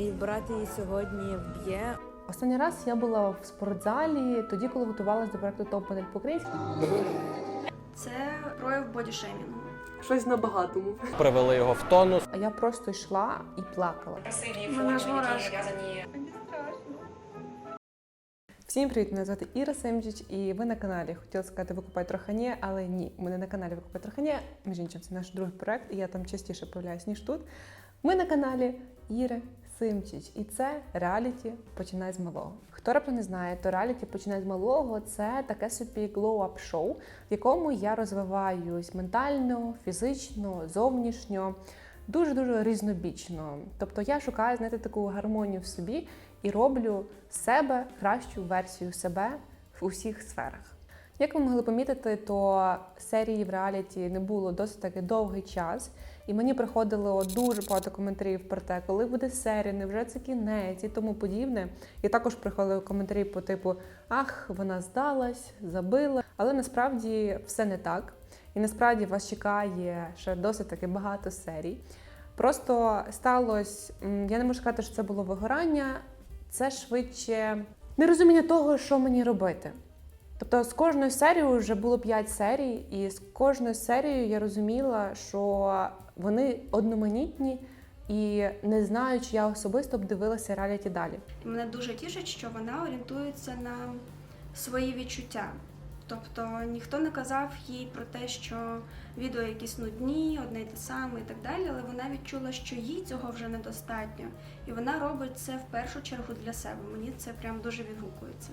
Мій брат її сьогодні вб'є. Останній раз я була в спортзалі, тоді, коли готувалася до проекту Топ модель по-українськи. Це прояв бодішеймінгу. Щось на багатому. Привели його в тонус. А я просто йшла і плакала. Вона ж мурашка. Всім привіт! Мене звати Іра Семчич, і ви на каналі. Хотіла сказати Викупай трохи але ні. Ми не на каналі Викупай трохи ні. Між іншим, це наш другий проект, і я там частіше появляюсь, ніж тут. Ми на каналі Іри Симчич, і це реаліті починай з малого. Хто раптом не знає, то реаліті починай з малого це таке собі glow-up шоу, в якому я розвиваюсь ментально, фізично, зовнішньо. Дуже дуже різнобічно. Тобто я шукаю знаєте, таку гармонію в собі і роблю з себе кращу версію себе в усіх сферах. Як ви могли помітити, то серії в реаліті не було досить таки довгий час, і мені приходило дуже багато коментарів про те, коли буде серія, невже це кінець і тому подібне. І також приходили коментарі по типу Ах, вона здалась, забила. Але насправді все не так. І насправді вас чекає ще досить таки багато серій. Просто сталося, я не можу сказати, що це було вигорання, це швидше нерозуміння того, що мені робити. Тобто з кожною серією вже було 5 серій, і з кожною серією я розуміла, що вони одноманітні і не знаю, чи я особисто б дивилася реаліті далі. Мене дуже тішить, що вона орієнтується на свої відчуття. Тобто ніхто не казав їй про те, що відео якісь нудні, одне й те саме і так далі, але вона відчула, що їй цього вже недостатньо. І вона робить це в першу чергу для себе. Мені це прям дуже відгукується.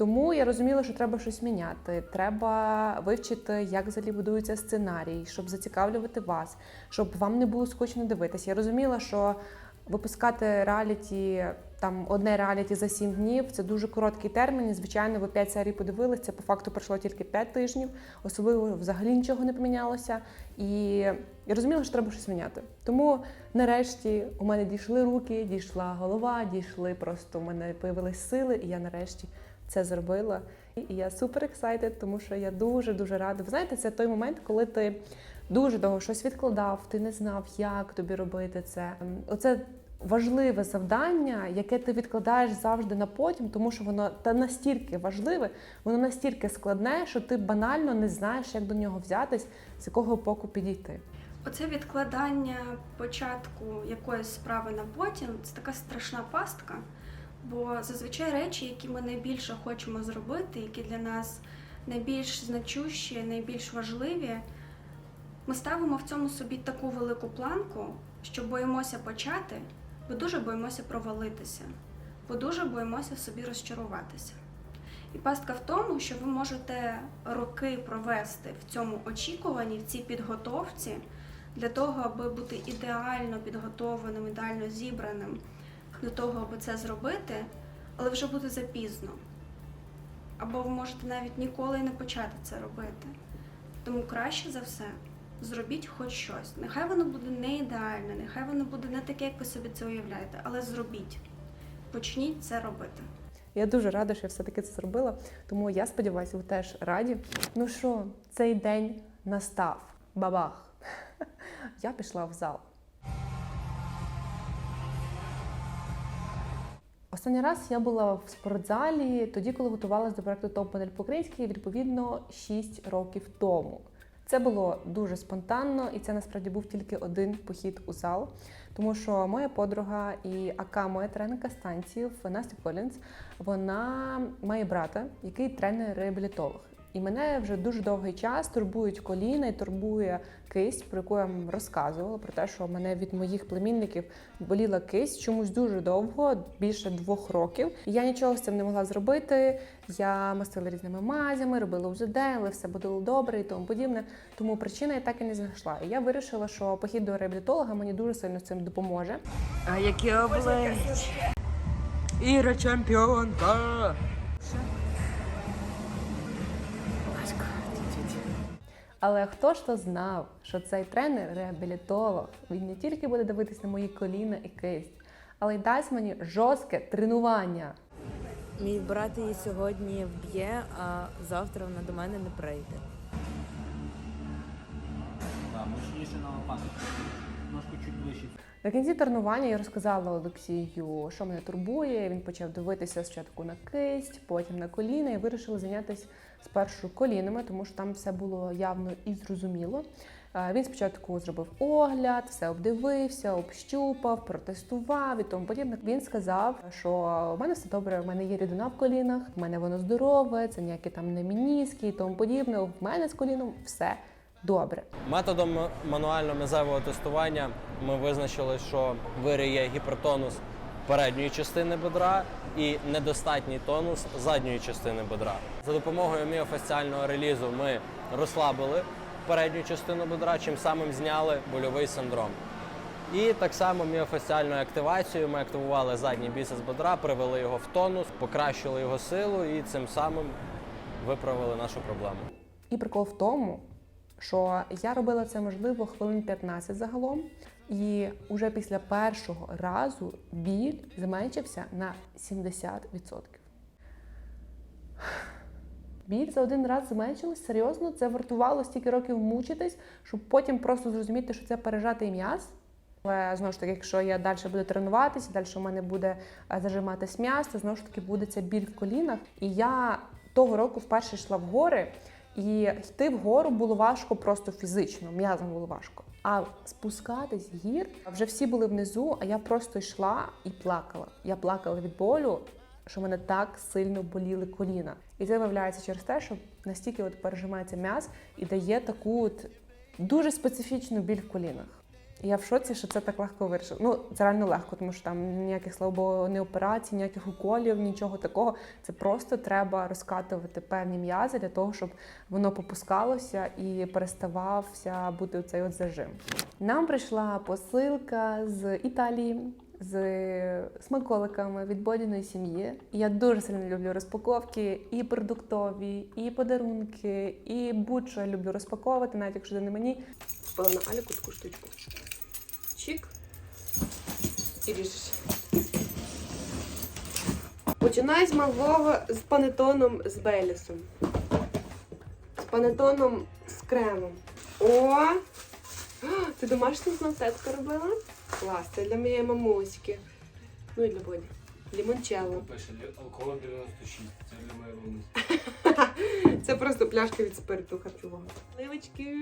Тому я розуміла, що треба щось міняти. Треба вивчити, як взагалі будується сценарій, щоб зацікавлювати вас, щоб вам не було скучно дивитися. Я розуміла, що випускати реаліті там одне реаліті за сім днів це дуже короткий термін. І, звичайно, ви п'ять серій подивилися. Це по факту пройшло тільки п'ять тижнів, особливо взагалі нічого не помінялося. І я розуміла, що треба щось міняти. Тому нарешті у мене дійшли руки, дійшла голова, дійшли просто у мене появились сили, і я нарешті це зробила. І я супер ексайтед, тому що я дуже дуже рада. Ви знаєте, це той момент, коли ти дуже довго щось відкладав, ти не знав, як тобі робити це. Оце важливе завдання, яке ти відкладаєш завжди на потім, тому що воно та настільки важливе, воно настільки складне, що ти банально не знаєш, як до нього взятись, з якого боку підійти. Оце відкладання початку якоїсь справи на потім це така страшна пастка. Бо зазвичай речі, які ми найбільше хочемо зробити, які для нас найбільш значущі, найбільш важливі, ми ставимо в цьому собі таку велику планку, що боїмося почати, бо дуже боїмося провалитися, бо дуже боїмося собі розчаруватися. І пастка в тому, що ви можете роки провести в цьому очікуванні, в цій підготовці для того, аби бути ідеально підготовленим, ідеально зібраним до того, аби це зробити, але вже буде запізно. Або ви можете навіть ніколи не почати це робити. Тому краще за все зробіть хоч щось. Нехай воно буде не ідеальне, нехай воно буде не таке, як ви собі це уявляєте, але зробіть. Почніть це робити. Я дуже рада, що я все-таки це зробила. Тому я сподіваюся, ви теж раді. Ну що, цей день настав. Бабах! Я пішла в зал. Останній раз я була в спортзалі тоді, коли готувалася до проекту Топ модель по-українськи, відповідно 6 років тому. Це було дуже спонтанно, і це насправді був тільки один похід у зал, тому що моя подруга і АК, моя тренерка станції Настя Колінс, вона має брата, який тренер-реабілітолог. І мене вже дуже довгий час турбують коліна і турбує кисть, про яку я вам розказувала, про те, що мене від моїх племінників боліла кисть чомусь дуже довго, більше двох років. Я нічого з цим не могла зробити. Я мастила різними мазями, робила УЗД, але все було добре і тому подібне. Тому причина я так і не знайшла. І я вирішила, що похід до реабілітолога мені дуже сильно з цим допоможе. А які обличчя. Іра чемпіонка. Але хто ж то знав, що цей тренер реабілітолог він не тільки буде дивитись на мої коліна і кисть, але й дасть мені жорстке тренування. Мій брат її сьогодні вб'є, а завтра вона до мене не прийде. Да, мощніше на лопатку. Ножку чуть ближче. На кінці тренування я розказала Олексію, що мене турбує. Він почав дивитися спочатку на кисть, потім на коліна і вирішили зайнятися спершу колінами, тому що там все було явно і зрозуміло. Е, Він спочатку зробив огляд, все обдивився, общупав, протестував і тому подібне. Він сказав, що в мене все добре, в мене є рідина в колінах, в мене воно здорове, це ніякі там не мініски і тому подібне. В мене з коліном все добре. Методом мануального мезевого тестування ми визначили, що в Ірі є гіпертонус передньої частини бедра і недостатній тонус задньої частини бедра. За допомогою міофасціального релізу ми розслабили передню частину бедра, чим самим зняли больовий синдром. І так само міофасціальною активацією ми активували задній біцепс бедра, привели його в тонус, покращили його силу і цим самим виправили нашу проблему. І прикол в тому, що я робила це можливо хвилин 15 загалом, і уже після першого разу біль зменшився на 70%. Біль за один раз зменшилась, серйозно, це вартувало стільки років мучитись, щоб потім просто зрозуміти, що це пережатий м'яз. Але знову ж таки, якщо я далі буду тренуватися, далі у мене буде е, зажиматись м'яз, то знову ж таки буде ця біль в колінах. І я того року вперше йшла в гори, і йти вгору було важко просто фізично, м'язом було важко. А спускатись гір вже всі були внизу, а я просто йшла і плакала. Я плакала від болю, що мене так сильно боліли коліна. І це виявляється через те, що настільки от пережимається м'яз і дає таку от дуже специфічну біль в колінах. Я в шоці, що це так легко вирішило. Ну, це реально легко, тому що там ніяких слава Богу, ні операцій, ніяких уколів, нічого такого. Це просто треба розкатувати певні м'язи для того, щоб воно попускалося і переставався бути цей от зажим. Нам прийшла посилка з Італії. З смаколиками від бодіної сім'ї. Я дуже сильно люблю розпаковки і продуктові, і подарунки, і будь-що я люблю розпаковувати, навіть якщо це не мені. Купила на Аліку таку штучку. Чик. І ріжеш. Починай з малого з панетоном з Белісом. З панетоном з кремом. О! Ти домашню зносетку робила? Клас, це для моєї мамуськи. Ну і для Боді. Лімончелло. Пише алкоголь 96. Це для моєї мами. Це просто пляшка від спирту харчового. Сливочки.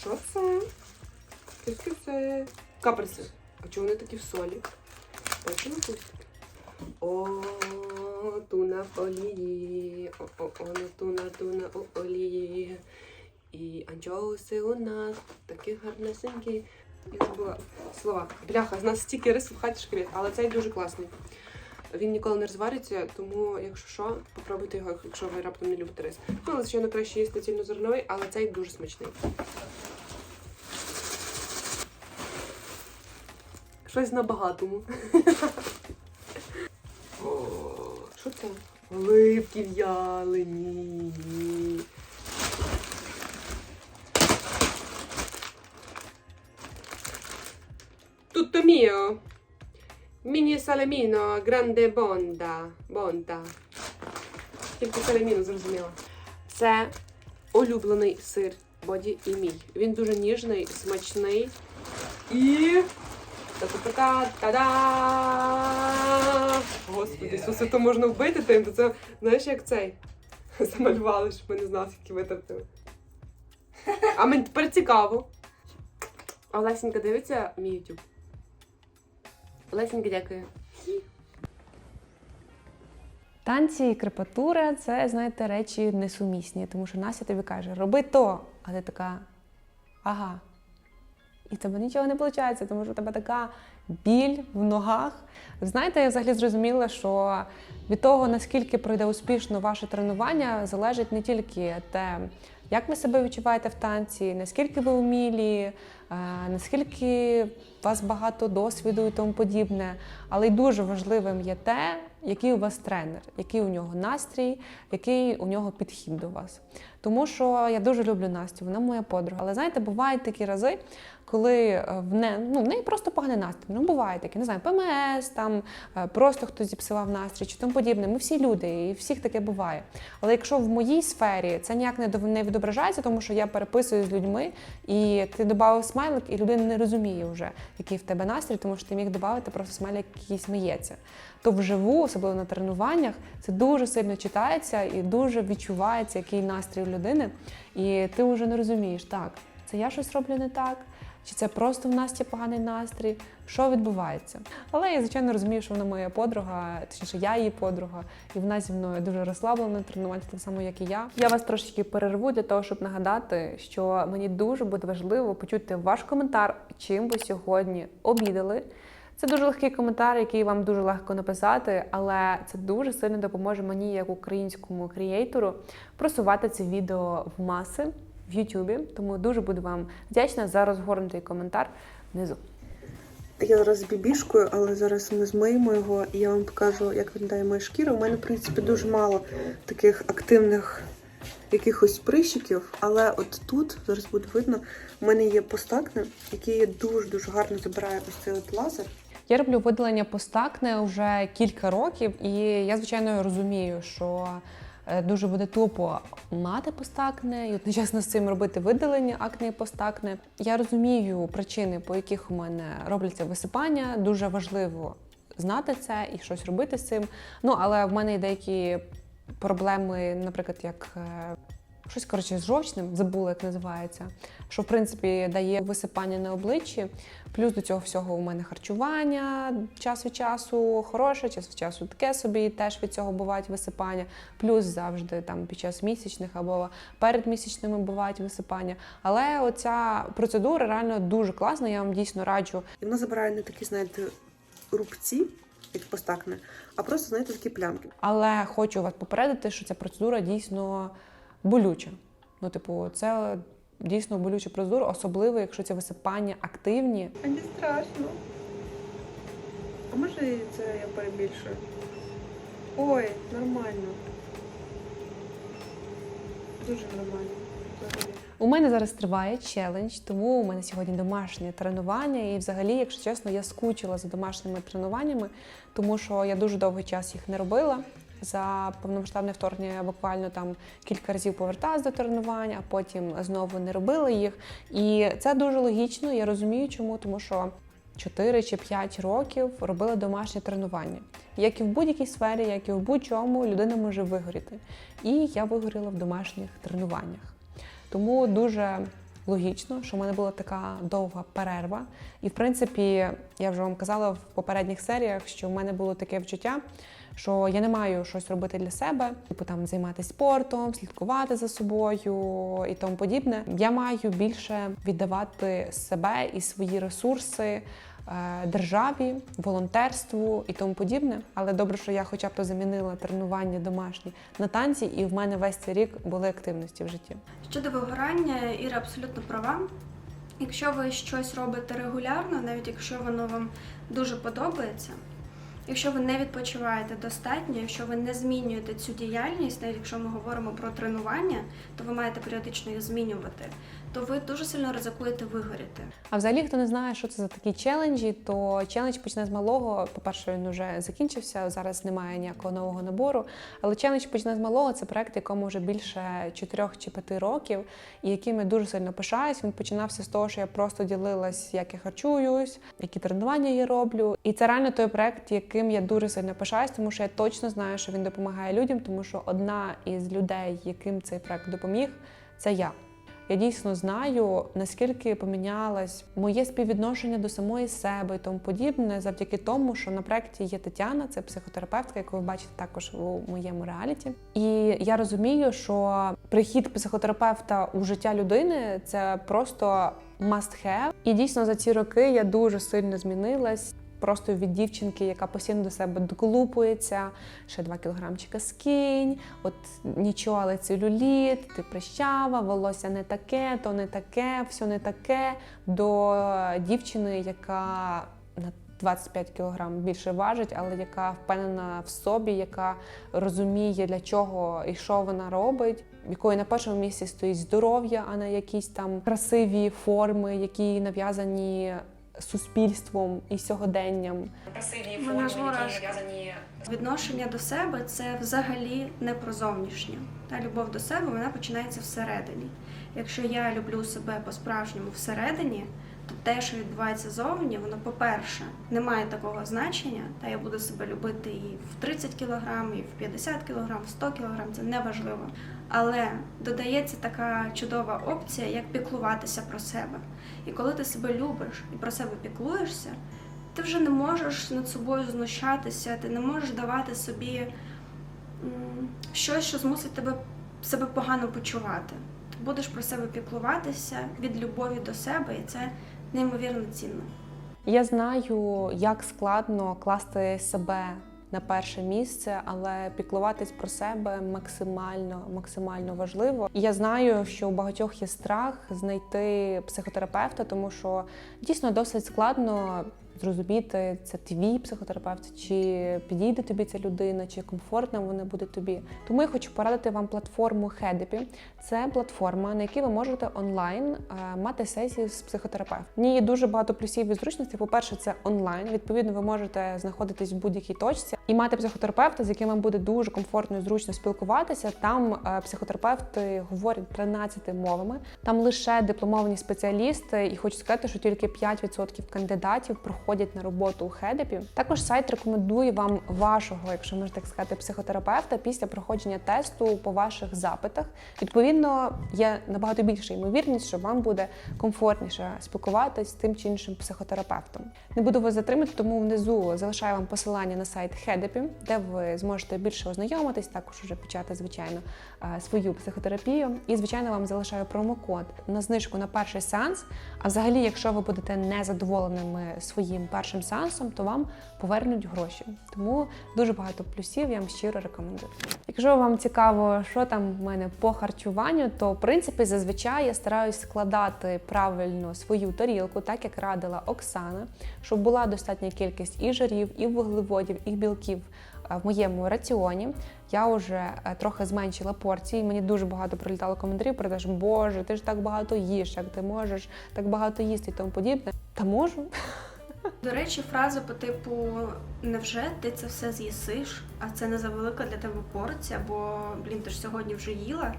Що це? Скільки це? Каперси. А чого вони такі в солі? Дайте на. О, туна олії. О, о, о, ну туна, туна у олії. І анчоуси у нас такі гарнесенькі. Я забула слова. Бляха, з нас стільки рис в хаті шкріт, але цей дуже класний. Він ніколи не розвариться, тому, якщо що, попробуйте його, якщо ви раптом не любите рис. Ну, але звичайно, краще їсти цільнозерновий, але цей дуже смачний. Щось на багатому. Що це? Оливки в'ялені. Tutto mio. Міні саламіно, гранде бонда. Бонда. Тільки саламіно зрозуміла. Це улюблений сир Боді і мій. Він дуже ніжний, смачний. І. Та-та-та-та, та-да! Господи, Ісусе, то можна вбити тим, то це, знаєш, як цей. Замалювали, щоб ми не знали, скільки витратили. А мені тепер цікаво. Олесенька дивиться мій YouTube. Олесенька, дякую. Танці і крепатура це, знаєте, речі несумісні, тому що Настя тобі каже, роби то, а ти така, ага. І тебе нічого не виходить, тому що в тебе така біль в ногах. Знаєте, я взагалі зрозуміла, що від того, наскільки пройде успішно ваше тренування, залежить не тільки те, як ви себе відчуваєте в танці, наскільки ви вмілі, е, наскільки у вас багато досвіду і тому подібне, але й дуже важливим є те, який у вас тренер, який у нього настрій, який у нього підхід до вас. Тому що я дуже люблю Настю, вона моя подруга. Але знаєте, бувають такі рази, коли е, в не ну в неї просто поганий настрій. Ну буває таке, не знаю, ПМС, там е, просто хтось зіпсував настрій чи тому подібне. Ми всі люди, і всіх таке буває. Але якщо в моїй сфері це ніяк не не відображається, тому що я переписую з людьми, і ти додав смайлик, і людина не розуміє вже, який в тебе настрій, тому що ти міг додати просто смайлик, який сміється. То вживу, особливо на тренуваннях, це дуже сильно читається і дуже відчувається, який настрій у людини. І ти вже не розумієш, так, це я щось роблю не так, чи це просто в нас є поганий настрій, що відбувається. Але я, звичайно, розумію, що вона моя подруга, точніше, я її подруга, і вона зі мною дуже розслаблена на тренуванні, так само, як і я. Я вас трошечки перерву для того, щоб нагадати, що мені дуже буде важливо почути ваш коментар, чим ви сьогодні обідали. Це дуже легкий коментар, який вам дуже легко написати, але це дуже сильно допоможе мені, як українському крієйтору, просувати це відео в маси в Ютубі. Тому дуже буду вам вдячна за розгорнутий коментар внизу. Я зараз з бібішкою, але зараз ми змиємо його, і я вам покажу, як виглядає моя шкіра. У мене, в принципі, дуже мало таких активних якихось прищиків, але от тут зараз буде видно, у мене є постакне, який дуже-дуже гарно забирає ось цей от лазер. Я роблю видалення постакне вже кілька років, і я звичайно розумію, що е, дуже буде тупо мати постакне і одночасно з цим робити видалення акне і постакне. Я розумію причини, по яких у мене робляться висипання. Дуже важливо знати це і щось робити з цим. Ну але в мене є деякі проблеми, наприклад, як. е, Щось коротше з жовчним, забула, як називається, що в принципі дає висипання на обличчі. Плюс до цього всього у мене харчування час від часу хороше, час від часу таке собі, теж від цього бувають висипання. Плюс завжди там під час місячних або перед місячними бувають висипання. Але оця процедура реально дуже класна. Я вам дійсно раджу. І вона забирає не такі, знаєте, рубці, як постакне, а просто, знаєте, такі плямки. Але хочу вас попередити, що ця процедура дійсно болюча. Ну, типу, це дійсно болюча процедура, особливо якщо ці висипання активні. Не страшно. А може це я перебільшую? Ой, нормально. Дуже нормально. У мене зараз триває челендж, тому у мене сьогодні домашнє тренування. І взагалі, якщо чесно, я скучила за домашніми тренуваннями, тому що я дуже довгий час їх не робила. За повномасштабне вторгнення буквально там кілька разів поверталась до тренувань, а потім знову не робила їх. І це дуже логічно. Я розумію, чому, тому що 4 чи 5 років робила домашнє тренування. Як і в будь-якій сфері, як і в будь-чому, людина може вигоріти. І я вигоріла в домашніх тренуваннях. Тому дуже логічно, що в мене була така довга перерва. І в принципі, я вже вам казала в попередніх серіях, що в мене було таке відчуття, що я не маю щось робити для себе, типу там займатися спортом, слідкувати за собою і тому подібне. Я маю більше віддавати себе і свої ресурси е, державі, волонтерству і тому подібне. Але добре, що я хоча б то замінила тренування домашні на танці, і в мене весь цей рік були активності в житті. Щодо вигорання, Іра абсолютно права. Якщо ви щось робите регулярно, навіть якщо воно вам дуже подобається, якщо ви не відпочиваєте достатньо, якщо ви не змінюєте цю діяльність, навіть якщо ми говоримо про тренування, то ви маєте періодично їх змінювати, то ви дуже сильно ризикуєте вигоріти. А взагалі, хто не знає, що це за такі челенджі, то челендж почне з малого. По-перше, він вже закінчився. Зараз немає ніякого нового набору. Але челендж почне з малого. Це проект, якому вже більше 4 чи 5 років, і яким я дуже сильно пишаюсь. Він починався з того, що я просто ділилась, як я харчуюсь, які тренування я роблю. І це реально той проект, яким я дуже сильно пишаюсь, тому що я точно знаю, що він допомагає людям, тому що одна із людей, яким цей проект допоміг, це я. Я дійсно знаю, наскільки помінялось моє співвідношення до самої себе і тому подібне, завдяки тому, що на проєкті є Тетяна, це психотерапевтка, яку ви бачите також у моєму реаліті. І я розумію, що прихід психотерапевта у життя людини це просто must have. І дійсно за ці роки я дуже сильно змінилась. Просто від дівчинки, яка постійно до себе доколупується, ще два кілограмчика скинь, от нічого, але целюліт, ти прищава, волосся не таке, то не таке, все не таке, до дівчини, яка на 25 кг більше важить, але яка впевнена в собі, яка розуміє, для чого і що вона робить, якої на першому місці стоїть здоров'я, а не якісь там красиві форми, які нав'язані суспільством і сьогоденням. Красиві Мене які пов'язані Відношення до себе це взагалі не про зовнішнє. Та любов до себе вона починається всередині. Якщо я люблю себе по-справжньому всередині, те, що відбувається зовні, воно, по-перше, не має такого значення. Та я буду себе любити і в 30 кг, і в 50 кг, в 100 кг, це не важливо. Але додається така чудова опція, як піклуватися про себе. І коли ти себе любиш і про себе піклуєшся, ти вже не можеш над собою знущатися, ти не можеш давати собі щось, що змусить тебе себе погано почувати. Ти будеш про себе піклуватися від любові до себе, і це неймовірно цінно. Я знаю, як складно класти себе на перше місце, але піклуватись про себе максимально, максимально важливо. Я знаю, що у багатьох є страх знайти психотерапевта, тому що дійсно досить складно. Зрозуміти, це твій психотерапевт, чи підійде тобі ця людина, чи комфортно вона буде тобі. Тому я хочу порадити вам платформу Хедепі. Це платформа, на якій ви можете онлайн е, мати сесії з психотерапевтом. В ній є дуже багато плюсів і зручностей. По-перше, це онлайн. Відповідно, ви можете знаходитись в будь-якій точці і мати психотерапевта, з яким вам буде дуже комфортно і зручно спілкуватися. Там е, психотерапевти говорять 13 мовами. Там лише дипломовані спеціалісти, і хочу сказати, що тільки 5% кандидатів проходять на роботу у Хедепі. Також сайт рекомендує вам вашого, якщо можна так сказати, психотерапевта після проходження тесту по ваших запитах. Відповідно, є набагато більша ймовірність, що вам буде комфортніше спілкуватись з тим чи іншим психотерапевтом. Не буду вас затримати, тому внизу залишаю вам посилання на сайт Хедепі, де ви зможете більше ознайомитись, також вже почати, звичайно, е, свою психотерапію. І, звичайно, вам залишаю промокод на знижку на перший сеанс. А взагалі, якщо ви будете незадоволеними своїм першим сеансом, то вам повернуть гроші. Тому дуже багато плюсів я вам щиро рекомендую. Якщо вам цікаво, що там в мене по харчуванню, то в принципі зазвичай я стараюсь складати правильно свою тарілку, так як радила Оксана, щоб була достатня кількість і жирів, і вуглеводів, і білків е, в моєму раціоні. Я вже е, трохи зменшила порції. Мені дуже багато прилітало коментарів про те, що Боже, ти ж так багато їш, як ти можеш так багато їсти і тому подібне. Та можу. До речі, фраза по типу невже ти це все з'їсиш, а це не завелика для тебе порція, бо блін, ти ж сьогодні вже їла.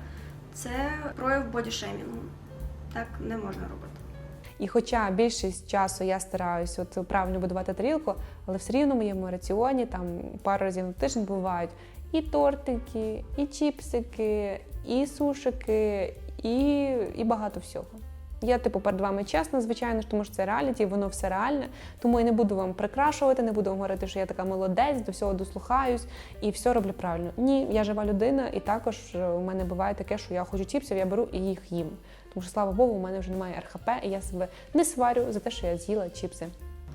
Це прояв бодішемінгу. Так не можна робити. І хоча більшість часу я стараюся от правильно будувати тарілку, але все рівно в моєму раціоні там пару разів на тиждень бувають і тортики, і чіпсики, і сушики, і, і багато всього. Я, типу, перед вами чесна, звичайно, ж, тому що це реаліті, воно все реальне. Тому я не буду вам прикрашувати, не буду вам говорити, що я така молодець, до всього дослухаюсь і все роблю правильно. Ні, я жива людина, і також е, у мене буває таке, що я хочу чіпсів, я беру і їх їм. Тому що, слава Богу, у мене вже немає РХП, і я себе не сварю за те, що я з'їла чіпси.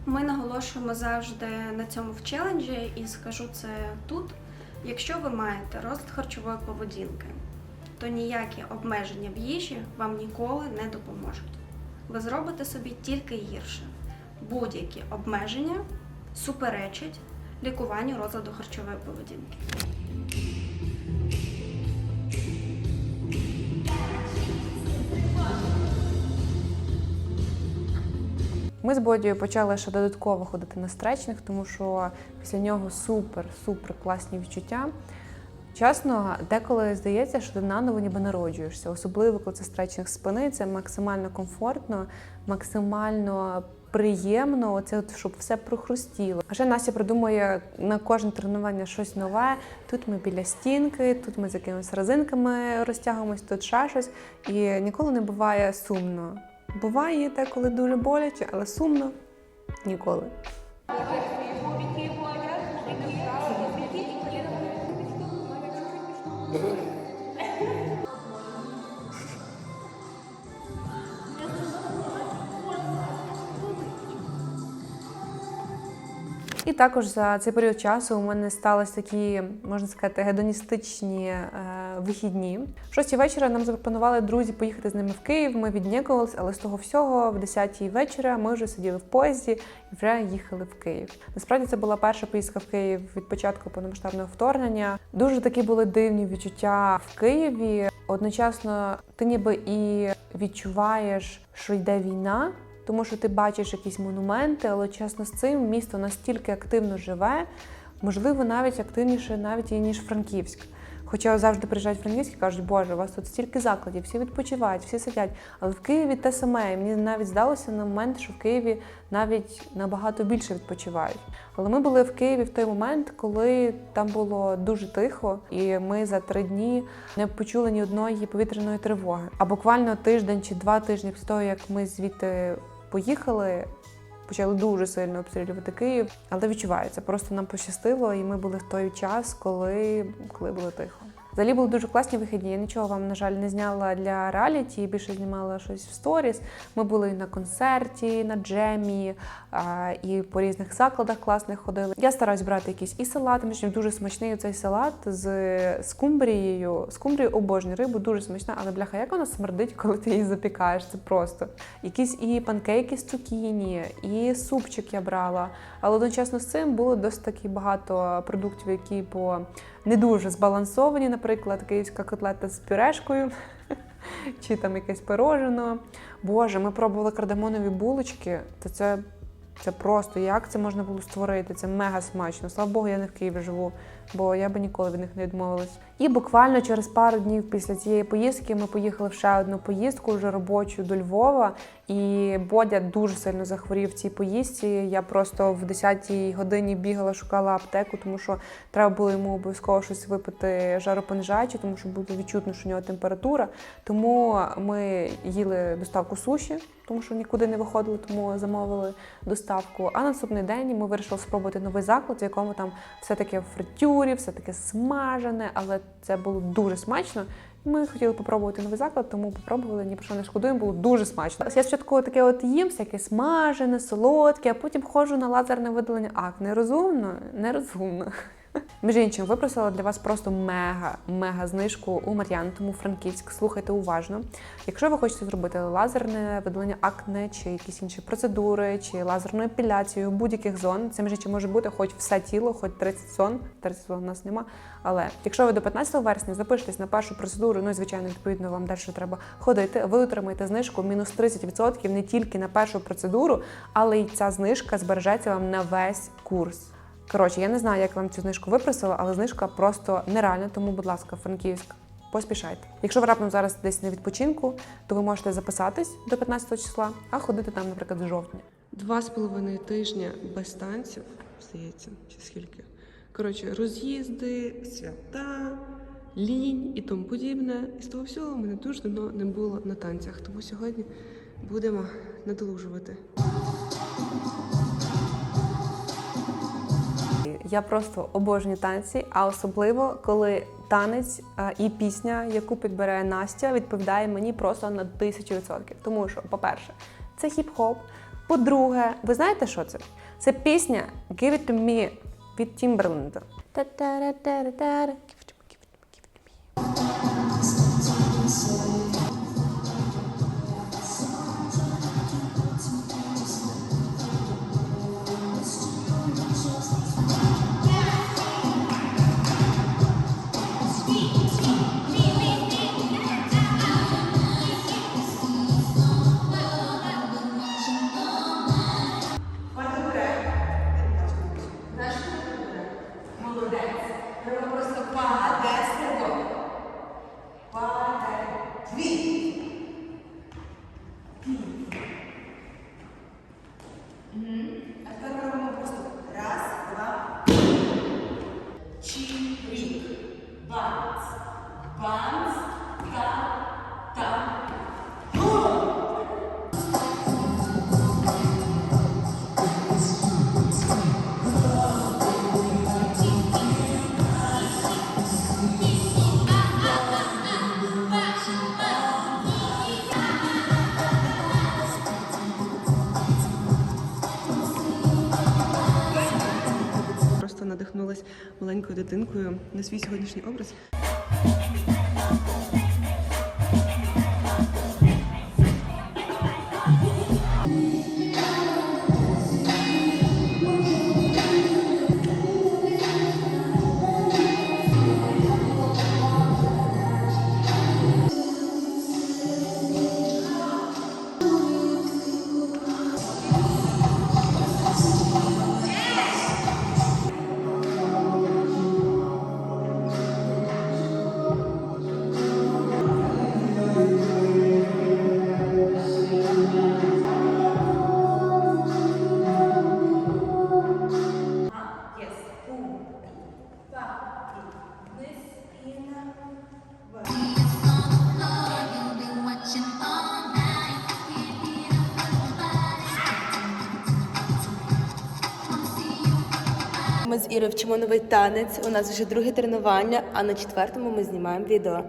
Ми наголошуємо завжди на цьому в челенджі і скажу це тут. Якщо ви маєте розлад харчової поведінки, то ніякі обмеження в їжі вам ніколи не допоможуть. Ви зробите собі тільки гірше. Будь-які обмеження суперечать лікуванню розладу харчової поведінки. Ми з Бодією почали ще додатково ходити на стречних, тому що після нього супер-супер класні відчуття. Чесно, деколи здається, що ти наново ніби народжуєшся, особливо коли це стретчинг спини, це максимально комфортно, максимально приємно, оце от, щоб все прохрустіло. А ще Настя придумує на кожне тренування щось нове. Тут ми біля стінки, тут ми з якимись резинками розтягуємось, тут ще щось. І ніколи не буває сумно. Буває деколи дуже боляче, але сумно ніколи. Gracias. І також за цей період часу у мене сталися такі, можна сказати, гедоністичні е, вихідні. В 6 вечора нам запропонували друзі поїхати з ними в Київ. Ми віднікувалися, але з того всього в 10 вечора ми вже сиділи в поїзді і вже їхали в Київ. Насправді це була перша поїздка в Київ від початку повномасштабного вторгнення. Дуже такі були дивні відчуття в Києві. Одночасно, ти ніби і відчуваєш, що йде війна. Тому що ти бачиш якісь монументи, але чесно з цим місто настільки активно живе, можливо, навіть активніше навіть ніж Франківськ. Хоча завжди приїжджають Франківськ і кажуть, Боже, у вас тут стільки закладів, всі відпочивають, всі сидять. Але в Києві те саме. І мені навіть здалося на момент, що в Києві навіть набагато більше відпочивають. Але ми були в Києві в той момент, коли там було дуже тихо, і ми за три дні не почули ні одної повітряної тривоги. А буквально тиждень чи два тижні після того, як ми звідти поїхали, почали дуже сильно обстрілювати Київ, але відчувається. Просто нам пощастило, і ми були в той час, коли, коли було тихо. Взагалі були дуже класні вихідні. Я нічого вам, на жаль, не зняла для реаліті, більше знімала щось в сторіс. Ми були і на концерті, на джемі, і по різних закладах класних ходили. Я стараюсь брати якісь і салати, між дуже смачний цей салат з скумбрією. Скумбрію обожнюю рибу, дуже смачна, але бляха, як вона смердить, коли ти її запікаєш. Це просто. Якісь і панкейки з цукіні, і супчик я брала. Але одночасно з цим було досить таки багато продуктів, які по не дуже збалансовані, наприклад, київська котлета з пюрешкою, чи там якесь пирожено. Боже, ми пробували кардамонові булочки, то це, це просто як це можна було створити? Це мега смачно. Слава Богу, я не в Києві живу, бо я би ніколи від них не відмовилась. І буквально через пару днів після цієї поїздки ми поїхали в ще одну поїздку, вже робочу до Львова. І Бодя дуже сильно захворів в цій поїздці. Я просто в 10-й годині бігала, шукала аптеку, тому що треба було йому обов'язково щось випити жаропонижаюче, тому що було відчутно, що у нього температура. Тому ми їли доставку суші, тому що нікуди не виходили, тому замовили доставку. А на наступний день ми вирішили спробувати новий заклад, в якому там все таке в фритюрі, все таке смажене, але це було дуже смачно. Ми хотіли попробувати новий заклад, тому попробували, ні про що не шкодуємо, було дуже смачно. Я спочатку таке от їм, всяке смажене, солодке, а потім ходжу на лазерне видалення ак. Нерозумно, нерозумно. Між іншим, випросила для вас просто мега, мега знижку у Мар'ян, тому Франківськ, слухайте уважно. Якщо ви хочете зробити лазерне видалення акне, чи якісь інші процедури, чи лазерну епіляцію будь-яких зон, це між іншим може бути хоч все тіло, хоч 30 зон, 30 зон у нас нема. Але якщо ви до 15 вересня запишетесь на першу процедуру, ну і звичайно, відповідно, вам далі треба ходити, ви отримаєте знижку мінус 30% не тільки на першу процедуру, але й ця знижка збережеться вам на весь курс. Коротше, я не знаю, як вам цю знижку випросила, але знижка просто нереальна. Тому, будь ласка, Франківськ, поспішайте. Якщо ви раптом зараз десь на відпочинку, то ви можете записатись до 15 числа, а ходити там, наприклад, з жовтня. Два з половиною тижня без танців, здається, чи скільки. Коротше, роз'їзди, свята, лінь і тому подібне. І з того всього мене дуже давно не було на танцях. Тому сьогодні будемо надолужувати. Я просто обожнюю танці, а особливо коли танець і пісня, яку підбирає Настя, відповідає мені просто на тисячу відсотків. Тому що, по-перше, це хіп-хоп. По-друге, ви знаєте, що це? Це пісня Give it to me від Тімберленда. На свій сьогоднішній образ. Ірою вчимо новий танець. У нас вже друге тренування, а на четвертому ми знімаємо відео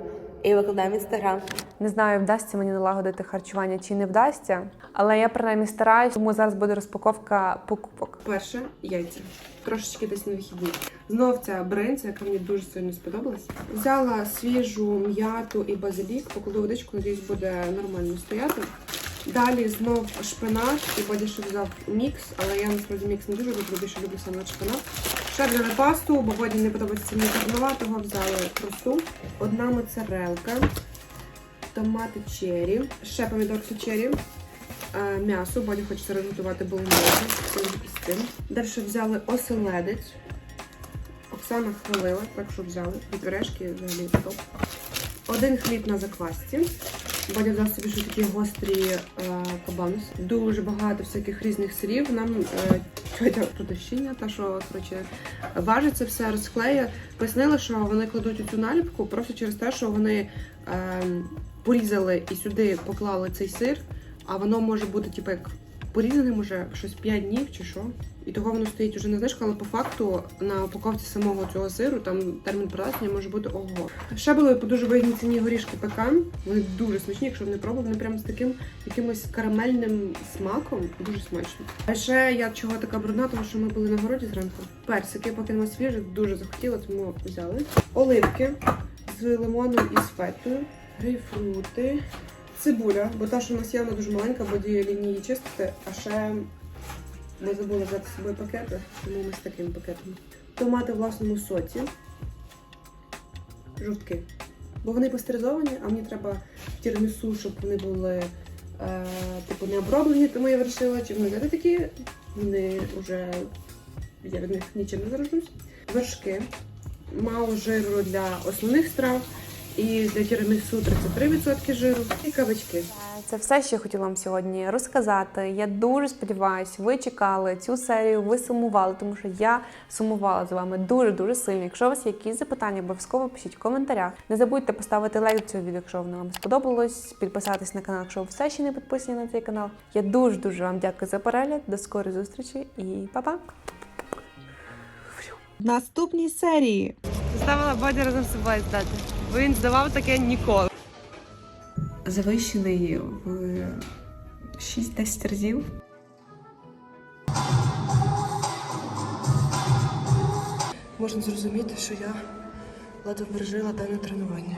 і викладаємо в інстаграм. Не знаю, вдасться мені налагодити харчування чи не вдасться, але я принаймні стараюсь, тому зараз буде розпаковка покупок. Перше яйця. Трошечки десь на вихідні. Знов ця бринза, яка мені дуже сильно сподобалась. Взяла свіжу м'яту і базилік, покладу водичку, надіюсь, буде нормально стояти. Далі знов шпинат, і Бодя взяв мікс, але я насправді мікс не дуже люблю, більше люблю саме шпинат. Ще пасту, бо Боді не подобається мені того взяли просту. Одна моцарелка, томати черрі, ще помідорки черрі, е, м'ясо, Боді хоче зараз готувати болоньєзу, це з цим. Далі взяли оселедець. Оксана хвалила, так що взяли. І взагалі топ. Один хліб на заквасці. Бодя взяв собі ще такі гострі е, кабанус. Дуже багато всяких різних сирів. Нам е, тьотя продавщиня, та що коротше, важить це все, розклеє. Пояснила, що вони кладуть цю наліпку просто через те, що вони е, порізали і сюди поклали цей сир, а воно може бути, типу, як порізаним уже щось 5 днів чи що. І того воно стоїть уже на знижку, але по факту на упаковці самого цього сиру там термін придатності може бути ого. Ще були по дуже вигідній ціні горішки пекан. Вони дуже смачні, якщо не пробували, вони прямо з таким якимось карамельним смаком. Дуже смачно. А ще я чого така брудна, тому що ми були на городі зранку. Персики, поки нема свіжих, дуже захотіла, тому взяли. Оливки з лимоном і з фетою, грейпфрути. Цибуля, бо та, що у нас вона дуже маленька, бо діє лінії чистити, а ще ми забули взяти з собою пакети, тому ми з таким пакетом. Томати в власному соці. Жовтки. Бо вони пастеризовані, а мені треба в тірамісу, щоб вони були е, типу не оброблені, тому я вирішила, чи вони взяти такі. Вони вже я від них нічим не заражусь. Вершки. Мало жиру для основних страв. І для тірамісу 33% жиру і кабачки. Це все, що я хотіла вам сьогодні розказати. Я дуже сподіваюся, ви чекали цю серію, ви сумували, тому що я сумувала з вами дуже дуже сильно. Якщо у вас є якісь запитання, обов'язково пишіть в коментарях. Не забудьте поставити лайк цього відео, якщо воно вам сподобалось. Підписатись на канал, якщо ви все ще не підписані на цей канал. Я дуже дуже вам дякую за перегляд. До скорої зустрічі і па-па! В наступній серії Заставила Бодя разом з собою здати. Він здавав таке ніколи. завищений в 6-10 разів. Можна зрозуміти, що я ледве пережила дане тренування.